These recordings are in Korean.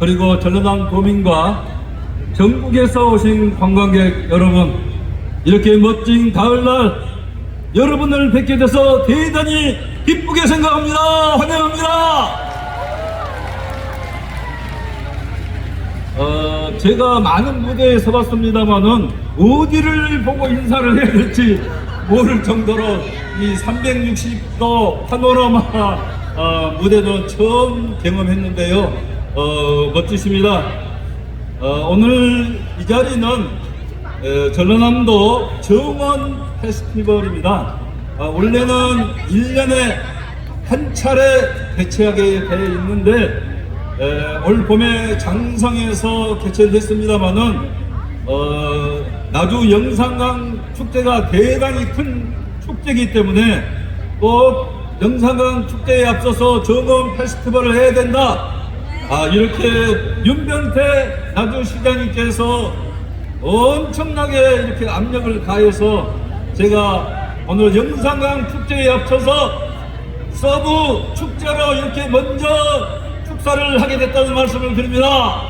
그리고 전라남 도민과 전국에서 오신 관광객 여러분 이렇게 멋진 가을날 여러분을 뵙게 돼서 대단히 기쁘게 생각합니다. 환영합니다. 어, 제가 많은 무대에 서봤습니다만은 어디를 보고 인사를 해야 될지 모를 정도로 이 360도 파노라마 어, 무대도 처음 경험했는데요. 어, 멋지십니다. 어, 오늘 이 자리는 어, 전라남도 정원 페스티벌입니다. 어, 원래는 1년에 한 차례 개최하게 되어 있는데 에, 올 봄에 장성에서 개최를 했습니다마는 어, 나주 영산강 축제가 대단히 큰 축제이기 때문에 꼭 영산강 축제에 앞서서 정원 페스티벌을 해야 된다. 아, 이렇게 윤병태 나주시장님께서 엄청나게 이렇게 압력을 가해서 제가 오늘 영산강 축제에 앞서서 서부 축제로 이렇게 먼저 축사를 하게 됐다는 말씀을 드립니다.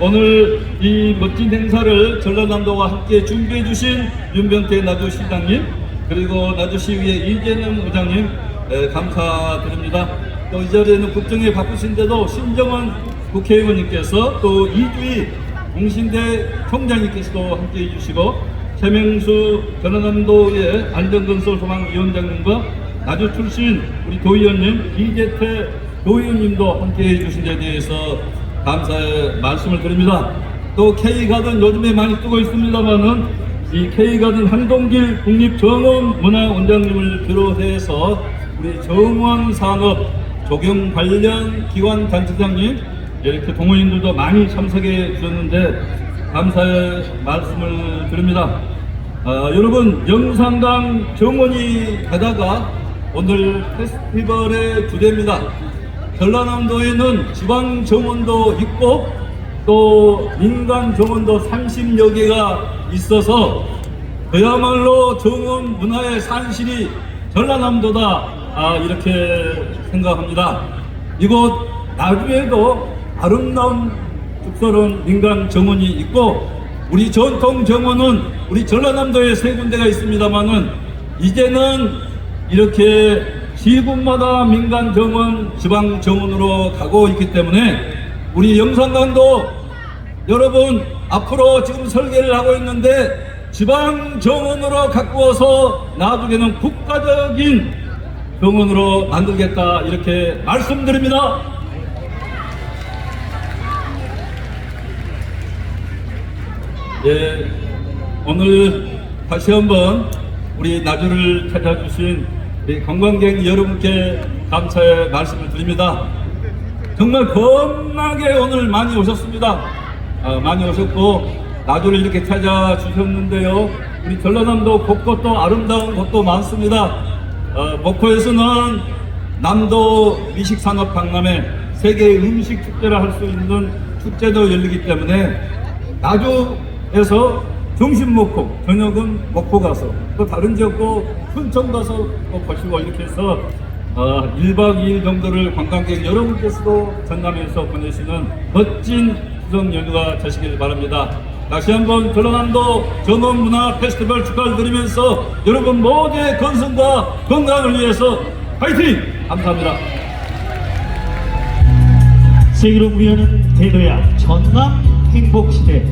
오늘 이 멋진 행사를 전라남도와 함께 준비해 주신 윤병태 나주시장님 그리고 나주시의회 이재명 의장님 에, 감사드립니다. 또 이 자리에는 국정에 바쁘신데도 신정원 국회의원님께서 또 이주희 공신대 총장님께서도 함께 해주시고 최명수 전라남도의 안전건설 소망위원장님과 나주 출신 우리 도의원님 이재태 도의원님도 함께 해주신 데 대해서 감사의 말씀을 드립니다. 또 K가든 요즘에 많이 뜨고 있습니다만은 이 K가든 한동길 국립정원문화원장님을 비롯해서 우리 정원산업 조경 관련 기관 단체장님 이렇게 동호인들도 많이 참석해 주셨는데 감사의 말씀을 드립니다. 아, 여러분 영산강 정원이 가다가 오늘 페스티벌의 주제입니다. 전라남도에는 지방 정원도 있고 또 민간 정원도 30여 개가 있어서 그야말로 정원 문화의 산실이 전라남도다 아, 이렇게 생각합니다. 이곳 나주에도 아름다운 축설은 민간 정원이 있고 우리 전통 정원은 우리 전라남도에 세 군데가 있습니다만은 이제는 이렇게 시군마다 민간 정원, 지방 정원으로 가고 있기 때문에 우리 영산강도 여러분 앞으로 지금 설계를 하고 있는데 지방 정원으로 가꾸어서 나중에는 국가적인 정원으로 만들겠다 이렇게 말씀드립니다. 예, 오늘 다시 한번 우리 나주를 찾아주신 우리 관광객 여러분께 감사의 말씀을 드립니다. 정말 겁나게 오늘 많이 오셨습니다. 아, 많이 오셨고 나주를 이렇게 찾아주셨는데요. 우리 전라남도 곳곳도 아름다운 곳도 많습니다. 어, 목포에서는 남도 미식산업 박람회 세계 음식 축제를 할 수 있는 축제도 열리기 때문에 나주에서 점심 먹고 저녁은 목포 가서 또 다른 지역도 순천 가서 또 보시고 이렇게 해서 어, 1박 2일 정도를 관광객 여러분께서도 전남에서 보내시는 멋진 추석 연휴가 되시길 바랍니다. 다시 한번 전라남도 전원문화 페스티벌 축하를 드리면서 여러분 모두의 건승과 건강을 위해서 파이팅! 감사합니다. 세계로 무리하는 대도야 전남 행복시대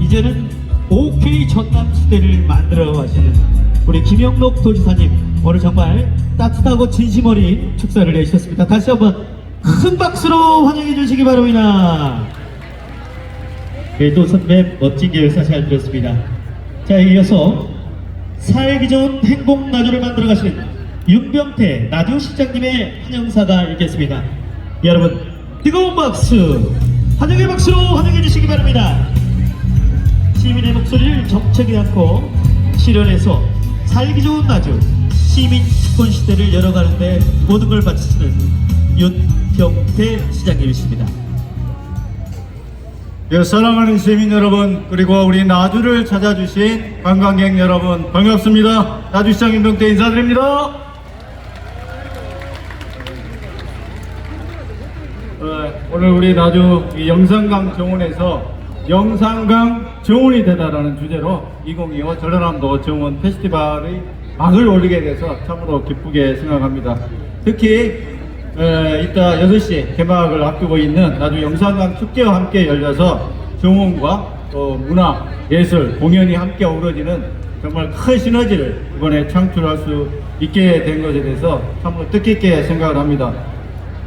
이제는 OK 전남 시대를 만들어 가시는 우리 김영록 도지사님 오늘 정말 따뜻하고 진심 어린 축사를 내주셨습니다 다시 한번 큰 박수로 환영해 주시기 바랍니다 네, 또 선배 멋진 계획사 잘 들었습니다. 자 이어서 살기 좋은 행복 나주를 만들어 가시는 윤병태 나주시장님의 환영사가 있겠습니다. 여러분 뜨거운 박수! 환영의 박수로 환영해 주시기 바랍니다. 시민의 목소리를 적적이 않고 실현해서 살기 좋은 나주 시민 집권 시대를 열어가는데 모든 걸 바치시는 윤병태 시장님이십니다 예, 사랑하는 시민 여러분 그리고 우리 나주를 찾아주신 관광객 여러분 반갑습니다. 나주시장 임병태 인사드립니다. 어, 오늘 우리 나주 이 영산강 정원에서 영산강 정원이 되다라는 주제로 2025 전라남도 정원 페스티벌의 막을 올리게 돼서 참으로 기쁘게 생각합니다. 특히 에, 이따 6시 개막을 앞두고 있는 나주 영산강 축제와 함께 열려서 정원과 또 문화, 예술, 공연이 함께 어우러지는 정말 큰 시너지를 이번에 창출할 수 있게 된 것에 대해서 참으로 뜻깊게 생각을 합니다.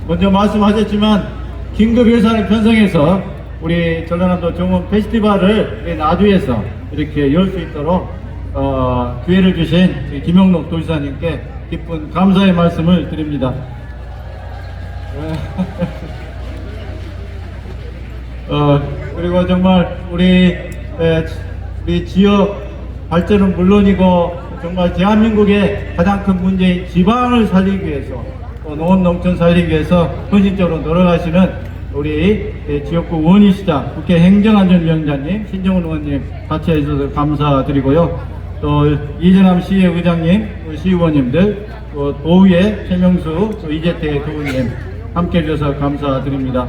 먼저 말씀하셨지만 긴급 예산을 편성해서 우리 전라남도 정원 페스티벌을 나주에서 이렇게 열 수 있도록 어, 기회를 주신 김영록 도지사님께 깊은 감사의 말씀을 드립니다. 어, 그리고 정말 우리 에, 우리 지역 발전은 물론이고 정말 대한민국의 가장 큰 문제인 지방을 살리기 위해서 또 농업 농촌 살리기 위해서 헌신적으로 노력하시는 우리 예, 지역구 원희시장 국회 행정안전위원장님 신정훈 의원님 같이 해주셔서 감사드리고요. 또 이재남 시의 의장님, 또 시의원님들, 또 도의회 최명수, 또 이재태 도의원님 함께 해주셔서 감사드립니다.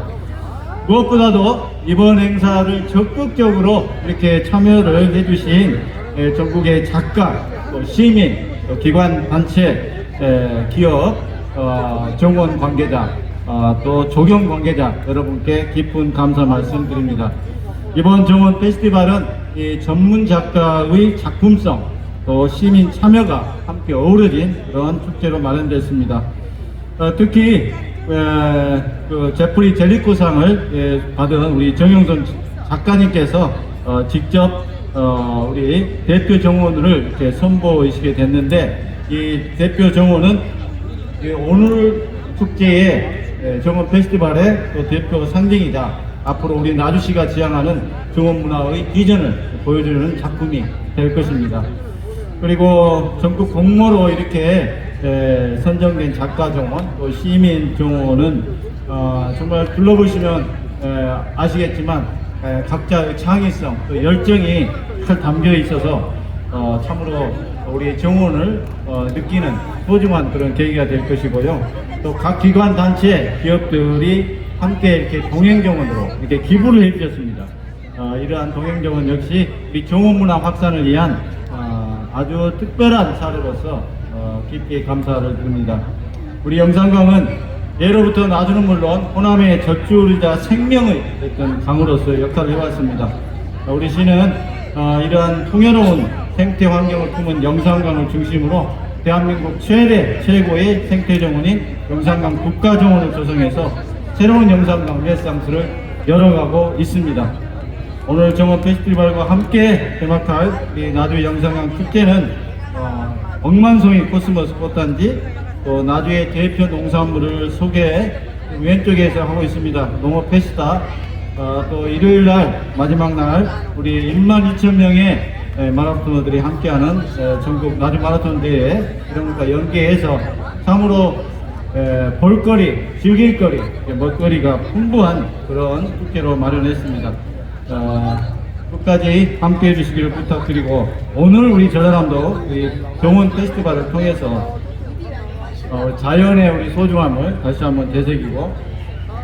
무엇보다도 이번 행사를 적극적으로 이렇게 참여를 해주신 에, 전국의 작가, 또 시민, 또 기관 단체, 에, 기업, 어, 정원 관계자, 어, 또 조경 관계자 여러분께 깊은 감사 말씀드립니다. 이번 정원 페스티벌은 이 전문 작가의 작품성, 또 시민 참여가 함께 어우러진 그런 축제로 마련됐습니다. 어, 특히 에, 그 제프리 젤리코상을 예, 받은 우리 정영선 작가님께서 어, 직접 어, 우리 대표 정원을 이렇게 선보이시게 됐는데 이 대표 정원은 이 오늘 축제의 예, 정원 페스티벌의 또 대표 상징이자 앞으로 우리 나주시가 지향하는 정원 문화의 비전을 보여주는 작품이 될 것입니다. 그리고 전국 공모로 이렇게 에, 선정된 작가 정원, 또 시민 정원은 어, 정말 둘러보시면 에, 아시겠지만 에, 각자의 창의성, 또 열정이 잘 담겨 있어서 어, 참으로 우리 정원을 어, 느끼는 소중한 그런 계기가 될 것이고요. 또 각 기관 단체, 기업들이 함께 이렇게 동행 정원으로 이렇게 기부를 해주셨습니다. 어, 이러한 동행 정원 역시 우리 정원 문화 확산을 위한 어, 아주 특별한 사례로서 어, 깊게 감사를 드립니다. 우리 영산강은 예로부터 나주는 물론 호남의 젖줄이자 생명의 어떤 강으로서 역할을 해왔습니다. 어, 우리 시는 어, 이러한 풍요로운 생태 환경을 품은 영산강을 중심으로 대한민국 최대 최고의 생태 정원인 영산강 국가 정원을 조성해서 새로운 영산강 레상스를 열어가고 있습니다. 오늘 정원 페스티벌과 함께 개막할 이 나주 영상강 축제는 어, 억만송이 코스모스 꽃단지 또 나주의 대표 농산물을 소개 왼쪽에서 하고 있습니다. 농업 페스타 어, 또 일요일 날 마지막 날 우리 1만 2천 명의 에, 마라토너들이 함께하는 에, 전국 나주 마라톤 대회 이런 것과 연계해서 참으로 에, 볼거리, 즐길거리, 예, 먹거리가 풍부한 그런 축제로 마련했습니다. 어, 끝까지 함께 해주시기를 부탁드리고 오늘 우리 전라남도 우리 정원 페스티벌을 통해서 어, 자연의 우리 소중함을 다시 한번 되새기고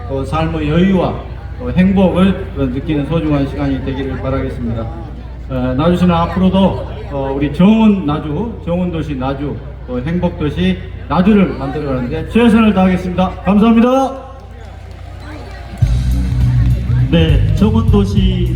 또 삶의 여유와 또 행복을 느끼는 소중한 시간이 되기를 바라겠습니다. 어, 나주시는 앞으로도 어, 우리 정원 나주, 정원 도시 나주, 또 행복 도시 나주를 만들어가는데 최선을 다하겠습니다. 감사합니다. 네, 정원 도시